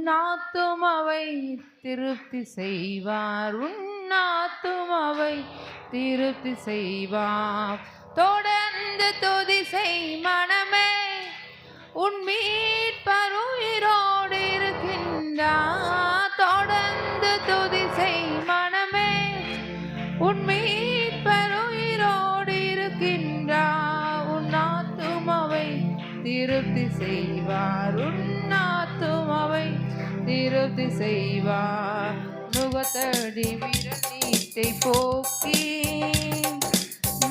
உன்னாத்தும் அவை திருப்தி செய்வார். உன்னாத்தும் அவை திருப்தி செய்வார். தொடர்ந்து துதி செய் மனமே. உன் மீட்பருயிரோடு இருக்கின்றார் தொடர்ந்து துதி செய் மனமே. உன் மீட்பருயிரோடு இருக்கின்றார் உன் ஆத்துமவை திருப்தி செய்வார். உன் அருட்டு செய்வார் முகத்தடி விரலீட்டை போக்கி.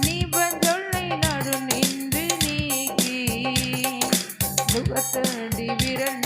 நிபந்தொல்லை நடு நின்று நீக்கி. முகத்தடி விரல்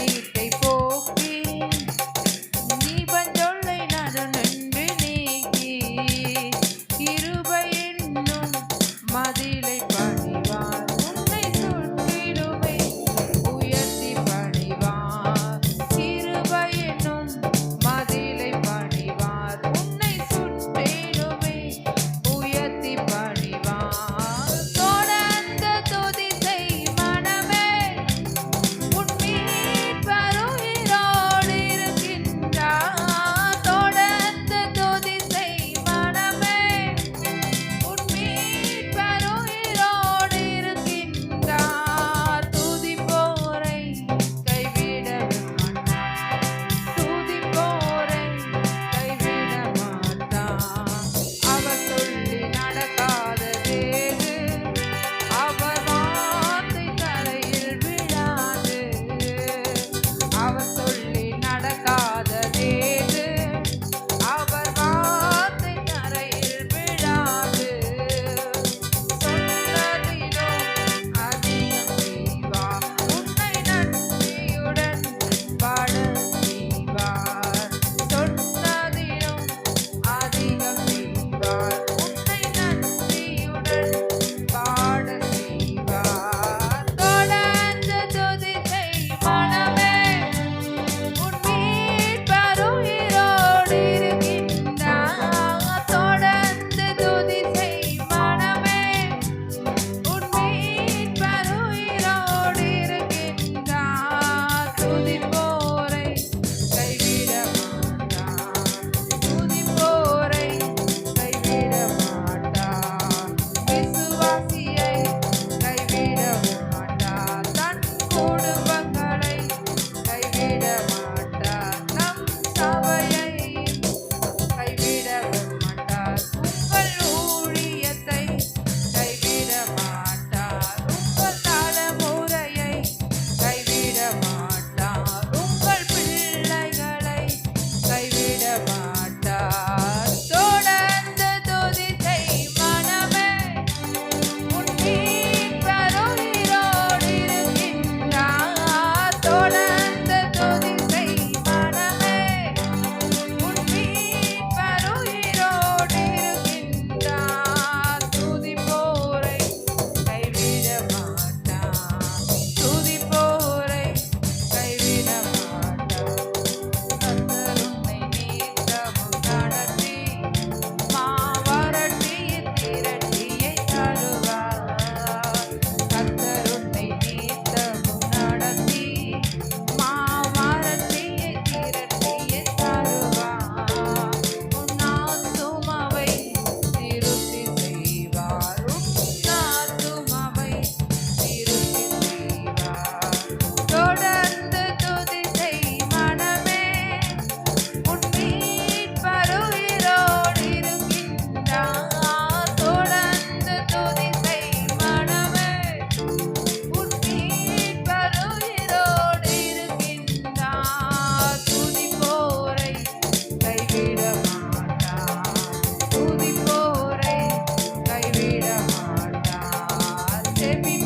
every